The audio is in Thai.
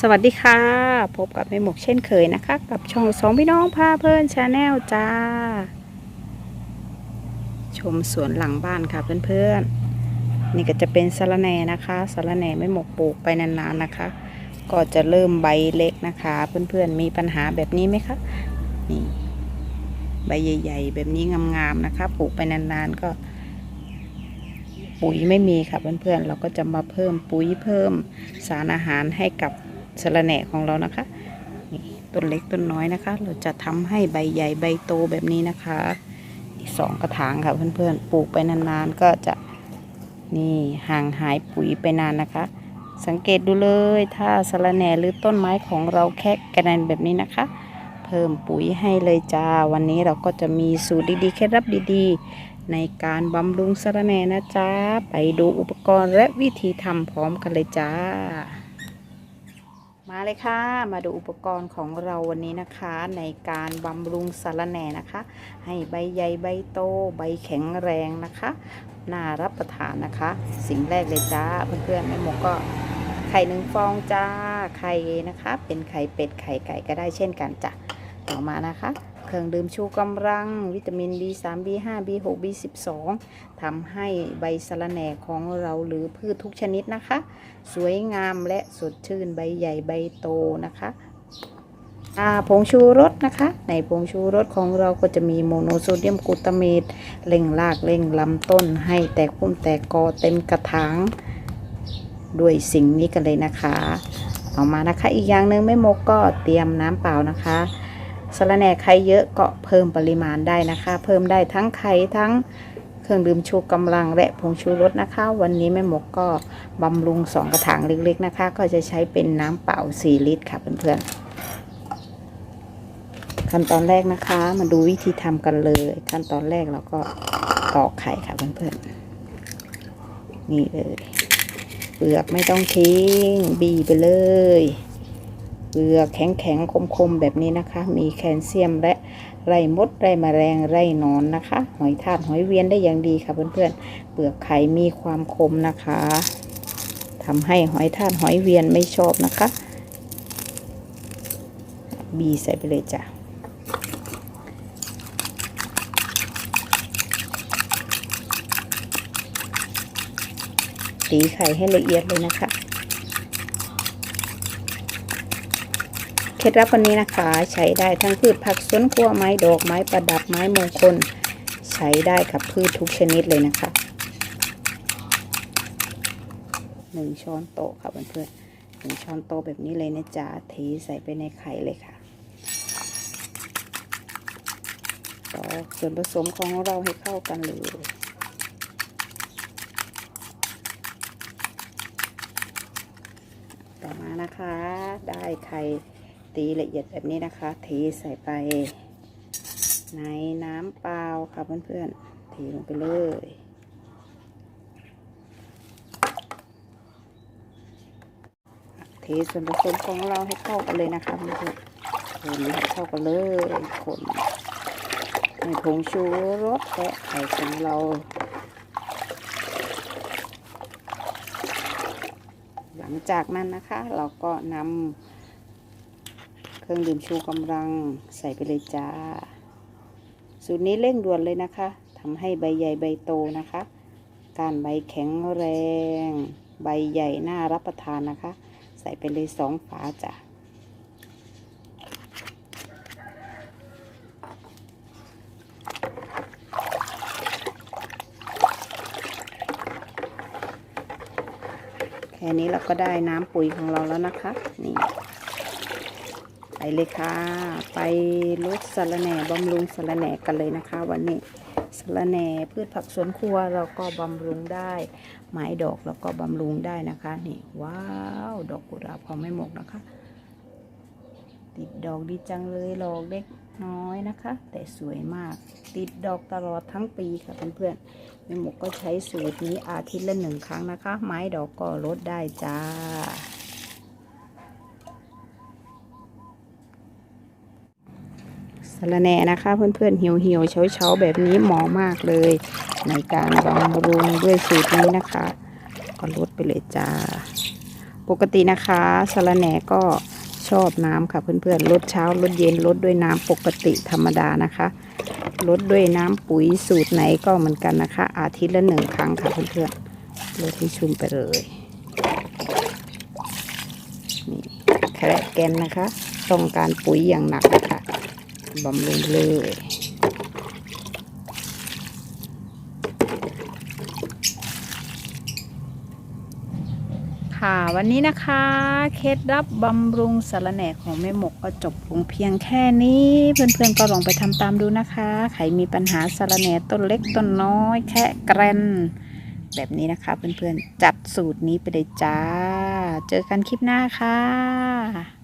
สวัสดีค่ะ พบกับแม่หมกเช่นเคยนะคะ กับช่องสองพี่น้องพาเพลินชาแนลจ้า ชมสวนหลังบ้านค่ะเพื่อนๆ นี่ก็จะเป็นสะระแหน่นะคะสะระแหน่ไม่หมกปลูกไปนานๆนะคะ ก็จะเริ่มใบเล็กนะคะ เพื่อนๆมีปัญหาแบบนี้ไหมคะนี่ใบใหญ่ ๆ แบบนี้งามๆนะคะ ปลูกไปนานๆก็ ปุ๋ยไม่มีค่ะเพื่อนๆเราก็จะมาเพิ่มปุ๋ยเพิ่มสารอาหารให้กับ สะระแหน่ของเรานะคะนี่ต้นเล็กต้นน้อยนะคะ เราจะทำให้ใบใหญ่ใบโตแบบนี้นะคะนี่สองกระถางค่ะเพื่อนๆปลูกไปนานๆก็จะนี่ห่างหายปุ๋ยไปนานนะคะ สังเกตดูเลยถ้าสะระแหน่หรือต้นไม้ของเราแค่กระนันแบบนี้นะคะ เพิ่มปุ๋ยให้เลยจ้า วันนี้เราก็จะมีสูตรดีๆเคล็ดลับดีๆ ในการบำรุงสะระแหน่นะจ๊ะไปดูอุปกรณ์และวิธีทำพร้อมกันเลยจ้า มาเลยค่ะ มาดูอุปกรณ์ของเราวันนี้นะคะ ในการบำรุงสารแหน่นะคะ ให้ใบใหญ่ใบโต ใบแข็งแรงนะคะ น่ารับประทานนะคะ สิ่งแรกเลยจ้า เพื่อนๆแม่หมกก็ไข่หนึ่งฟองจ้า ไข่นะคะ เป็นไข่เป็ดไข่ไก่ก็ได้เช่นกันจ้ะต่อมานะคะ เครื่องดื่มชูกำลัง วิตามิน B3 B5 B6 B12 ทำให้ใบสะระแหน่ของเราหรือพืชทุกชนิดนะคะ สวยงามและสดชื่นใบใหญ่ใบโตนะคะผงชูรสนะคะ ในผงชูรสของเราก็จะมีโมโนโซเดียมกลูตาเมตเร่งรากเร่งลำต้น ให้แตกพุ่มแตกกอเต็มกระถางด้วยสิ่งนี้กันเลยนะคะต่อมานะคะอีกอย่างหนึ่งแม่มกก็เตรียมน้ำเปล่านะคะ สะระแหน่ไข่เยอะก็เพิ่มปริมาณได้นะคะ เพิ่มได้ทั้งไข่ทั้งเครื่องดื่มชูกำลังและผงชูรสนะคะ วันนี้แม่หมกก็บำรุงสองกระถางเล็กๆนะคะ ก็จะใช้เป็นน้ำเปล่า 4 ลิตรค่ะเพื่อนๆขั้นตอนแรกนะคะ มาดูวิธีทำกันเลย ขั้นตอนแรกเราก็ตอกไข่ค่ะเพื่อนๆนี่เลยเปลือกไม่ต้องทิ้งบีไปเลย เปลือกแข็งแข็งคมๆแบบนี้นะคะ มีแคลเซียมและไรมดไรแมลงไรนอนนะคะ หอยทากหอยเวียนได้อย่างดีค่ะเพื่อนๆ เปลือกไข่มีความคมนะคะทำให้หอยทากหอยเวียนไม่ชอบนะคะ บีใส่ไปเลยจ้ะตีไข่ให้ละเอียดเลยนะคะ เค ล็ดลับวันนี้นะคะ ใช้ได้ทั้งพืชผักสวนครัวไม้ดอกไม้ประดับไม้มงคล ใช้ได้กับพืชทุกชนิดเลยนะคะหนึ่งช้อนโต๊ะค่ะเพื่อนๆหนึ่งช้อนโต๊ะแบบนี้เลยนะจ๊ะเทใส่ไปในไข่เลยค่ะต่อส่วนผสมของเราให้เข้ากันเลยต่อมานะคะ ได้ไข่ ตีละเอียดแบบนี้นะคะเทใส่ไป ในน้ำเปล่าค่ะเพื่อนๆเทลงไปเลยเทส่วนผสมของเราให้เข้ากันเลยนะคะเพื่อนๆคนให้เข้ากันเลยคนในผงชูรสและไข่ของเราหลังจากนั้นนะคะเราก็นำ เครื่องดื่มชูกำลังใส่ไปเลยจ้า สูตรนี้เร่งด่วนเลยนะคะทำให้ใบใหญ่ใบโตนะคะ การใบแข็งแรง ใบใหญ่น่ารับประทานนะคะ ใส่ไปเลยสองฝาจ้ะแค่นี้เราก็ได้น้ำปุ๋ยของเราแล้วนะคะ นี่ ไปเลยค่ะ ไปลดสะระแหน่บำรุงสะระแหน่กันเลยนะคะ วันนี้สะระแหน่พืชผักสวนครัวเราก็บำรุงได้ ไม้ดอกเราก็บำรุงได้นะคะนี่ว้าวดอกกุหลาบของไม่หมกนะคะ ติดดอกดีจังเลยดอกเล็กน้อยนะคะ แต่สวยมาก ติดดอกตลอดทั้งปีค่ะเพื่อนๆแม่หมกก็ใช้สูตรนี้อาทิตย์ละหนึ่งครั้งนะคะ ไม้ดอกก็ลดได้จ้า สะระแหน่นะคะเพื่อนๆเหี่ยวเหี่ยวๆเฉาเฉาๆแบบนี้เหมาะมากเลย ในการบำรุงด้วยสูตรนี้นะคะ ก็ลดไปเลยจ้า ปกตินะคะสะระแหน่ก็ชอบน้ำค่ะเพื่อนๆลดเช้าลดเย็นลดด้วยน้ำปกติธรรมดานะคะลดด้วยน้ำปุ๋ยสูตรไหนก็เหมือนกันนะคะ อาทิตย์ละหนึ่งครั้งค่ะเพื่อนๆลดให้ชุ่มไปเลยนี่แคระแกนนะคะ ต้องการปุ๋ยอย่างหนักนะคะ บำรุงเลย ค่ะวันนี้นะคะเคล็ดลับบำรุงสารแหน่ของแม่หมกก็จบลงเพียงแค่นี้ เพื่อนๆก็ลองไปทำตามดูนะคะ ใครมีปัญหาสารแหน่ต้นเล็กต้นน้อยแค่แกรนแบบนี้นะคะเพื่อนๆ จัดสูตรนี้ไปเลยจ้า เจอกันคลิปหน้าค่ะ